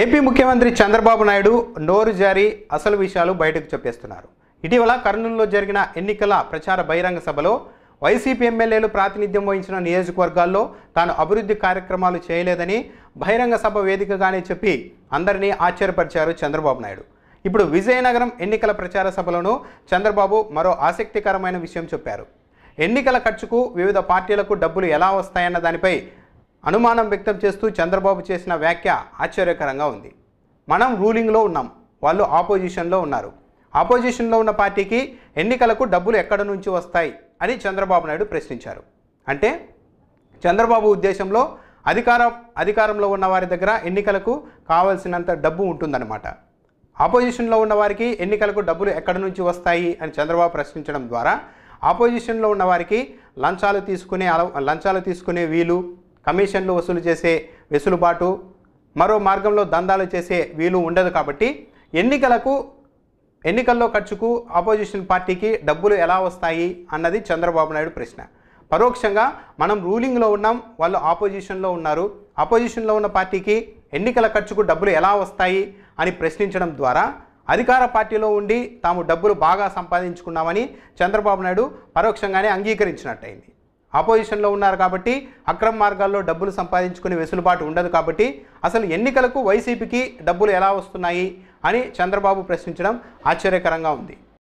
AP ముఖ్యమంత్రి చంద్రబాబు నాయుడు నోరు జారి అసలు విషయాలు బయటకు చెప్పేస్తున్నారు. ఇటీవల కర్నూలులో జరిగిన ఎన్నికల ప్రచార బహిరంగ సభలో వైసీపీ ఎమ్మెల్యేలు ప్రాతినిధ్యం వహించిన నియోజకవర్గాల్లో తాను అభివృద్ధి కార్యక్రమాలు చేయలేదని బహిరంగ సభ వేదికగానే చెప్పి అందరినీ ఆశ్చర్యపరిచారు చంద్రబాబు నాయుడు. ఇప్పుడు విజయనగరం ఎన్నికల ప్రచార సభలోనూ చంద్రబాబు మరో ఆసక్తికరమైన విషయం చెప్పారు. ఎన్నికల ఖర్చుకు వివిధ పార్టీలకు డబ్బులు ఎలా వస్తాయన్న దానిపై అనుమానం వ్యక్తం చేస్తూ చంద్రబాబు చేసిన వ్యాఖ్య ఆశ్చర్యకరంగా ఉంది. మనం రూలింగ్లో ఉన్నాం. వాళ్ళు ఆపోజిషన్లో ఉన్నారు. ఆపోజిషన్లో ఉన్న పార్టీకి ఎన్నికలకు డబ్బులు ఎక్కడ నుంచి వస్తాయి అని చంద్రబాబు నాయుడు ప్రశ్నించారు. అంటే చంద్రబాబు ఉద్దేశంలో అధికార అధికారంలో ఉన్న వారి దగ్గర ఎన్నికలకు కావాల్సినంత డబ్బు ఉంటుందన్నమాట. ఆపోజిషన్లో ఉన్న వారికి ఎన్నికలకు డబ్బులు ఎక్కడి నుంచి వస్తాయి అని చంద్రబాబు ప్రశ్నించడం ద్వారా ఆపోజిషన్లో ఉన్న వారికి లంచాలు తీసుకునే అల లంచాలు తీసుకునే వీలు కమిషన్లు వసూలు చేసే వెసులుబాటు మరో మార్గంలో దందాలు చేసే వీలు ఉండదు కాబట్టి ఎన్నికలకు ఎన్నికల్లో ఖర్చుకు ఆపోజిషన్ పార్టీకి డబ్బులు ఎలా వస్తాయి అన్నది చంద్రబాబు నాయుడు ప్రశ్న. పరోక్షంగా మనం రూలింగ్లో ఉన్నాం వాళ్ళు ఆపోజిషన్లో ఉన్నారు. ఆపోజిషన్లో ఉన్న పార్టీకి ఎన్నికల ఖర్చుకు డబ్బులు ఎలా వస్తాయి అని ప్రశ్నించడం ద్వారా అధికార పార్టీలో ఉండి తాము డబ్బులు బాగా సంపాదించుకున్నామని చంద్రబాబు నాయుడు పరోక్షంగానే అంగీకరించినట్టయింది. ఆపోజిషన్లో ఉన్నారు కాబట్టి అక్రమ మార్గాల్లో డబ్బులు సంపాదించుకునే వెసులుబాటు ఉండదు కాబట్టి అసలు ఎన్నికలకు వైసీపీకి డబ్బులు ఎలా వస్తున్నాయి అని చంద్రబాబు ప్రశ్నించడం ఆశ్చర్యకరంగా ఉంది.